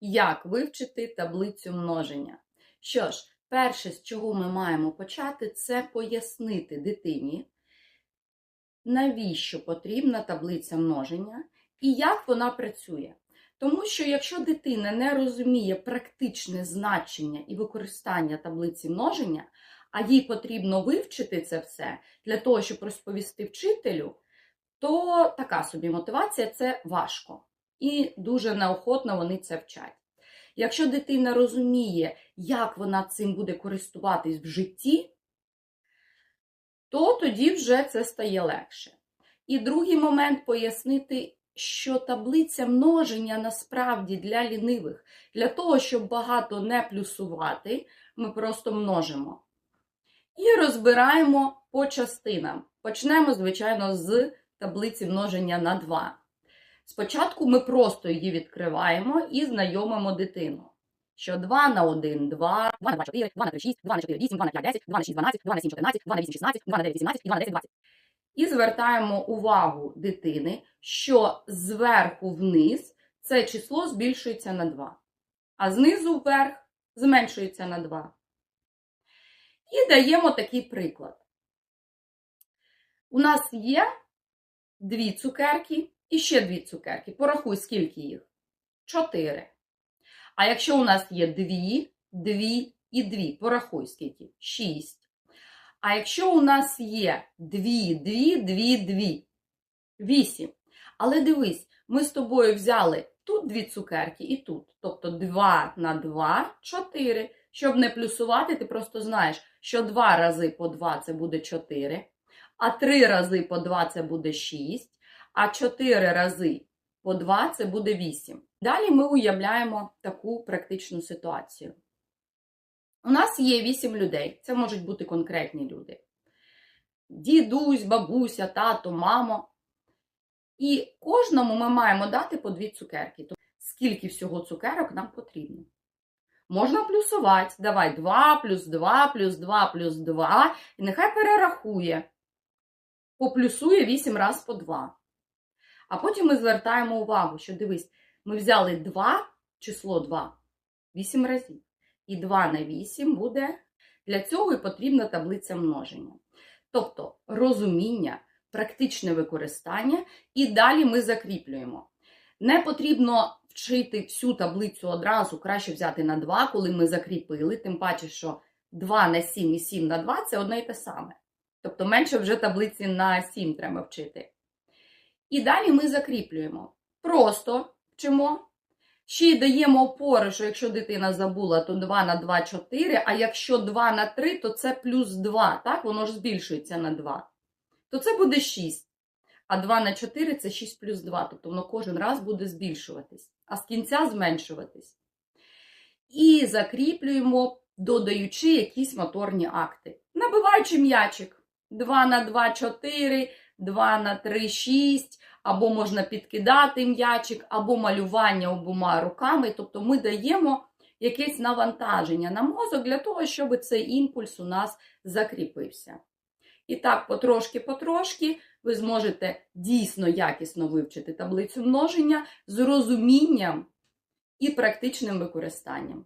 Як вивчити таблицю множення? Що ж, перше, з чого ми маємо почати, це пояснити дитині, навіщо потрібна таблиця множення і як вона працює. Тому що якщо дитина не розуміє практичне значення і використання таблиці множення, а їй потрібно вивчити це все для того, щоб розповісти вчителю, то така собі мотивація це важко. І дуже неохотно вони це вчать. Якщо дитина розуміє, як вона цим буде користуватись в житті, то тоді вже це стає легше. І другий момент пояснити, що таблиця множення насправді для лінивих. Для того, щоб багато не плюсувати, ми просто множимо. І розбираємо по частинам. Почнемо, звичайно, з таблиці множення на 2. Спочатку ми просто її відкриваємо і знайомимо дитину. Що 2 на 1 – 2, 2 на 2 – 4, 2 на 3 – 6, 2 на 4 – 8, 2 на 5 – 10, 2 на 6 – 12, 2 на 7 – 14, 2 на 8 – 16, 2 на 9 – 18 і 2 на 10 – 20. І звертаємо увагу дитини, що зверху вниз це число збільшується на 2, а знизу вверх зменшується на 2. І даємо такий приклад. У нас є дві цукерки і ще дві цукерки. Порахуй, скільки їх? Чотири. А якщо у нас є дві, дві і дві, порахуй, скільки? Шість. А якщо у нас є дві, дві, дві, дві, вісім. Але дивись, ми з тобою взяли тут дві цукерки і тут. Тобто 2 на 2 – 4. Щоб не плюсувати, ти просто знаєш, що 2 рази по 2 це буде 4, а 3 рази по 2 це буде 6, а 4 рази по 2 це буде 8. Далі ми уявляємо таку практичну ситуацію. У нас є 8 людей, це можуть бути конкретні люди. Дідусь, бабуся, тато, мамо. І кожному ми маємо дати по дві цукерки. Тобто, скільки всього цукерок нам потрібно. Можна плюсувати. Давай 2 плюс 2 плюс 2 плюс 2. І нехай перерахує. Поплюсує 8 раз по 2. А потім ми звертаємо увагу, що дивись, ми взяли 2, число 2, 8 разів. І 2 на 8 буде. Для цього і потрібна таблиця множення. Тобто розуміння, практичне використання, і далі ми закріплюємо. Не потрібно вчити всю таблицю одразу, краще взяти на 2, коли ми закріпили, тим паче, що 2 на 7 і 7 на 2 це одне і те саме. Тобто менше вже таблиці на 7 треба вчити. І далі ми закріплюємо. Просто вчимо. Ще й даємо опори, що якщо дитина забула, то 2 на 2 – 4, а якщо 2 на 3, то це плюс 2, так? Воно ж збільшується на 2. То це буде 6. А 2 на 4 це 6 плюс 2, тобто воно кожен раз буде збільшуватись, а з кінця зменшуватись. І закріплюємо, додаючи якісь моторні акти. Набиваючи м'ячик. 2 на 2 – 4, 2 на 3 – 6, або можна підкидати м'ячик, або малювання обома руками. Тобто ми даємо якесь навантаження на мозок для того, щоб цей імпульс у нас закріпився. І так, потрошки-потрошки ви зможете дійсно якісно вивчити таблицю множення з розумінням і практичним використанням.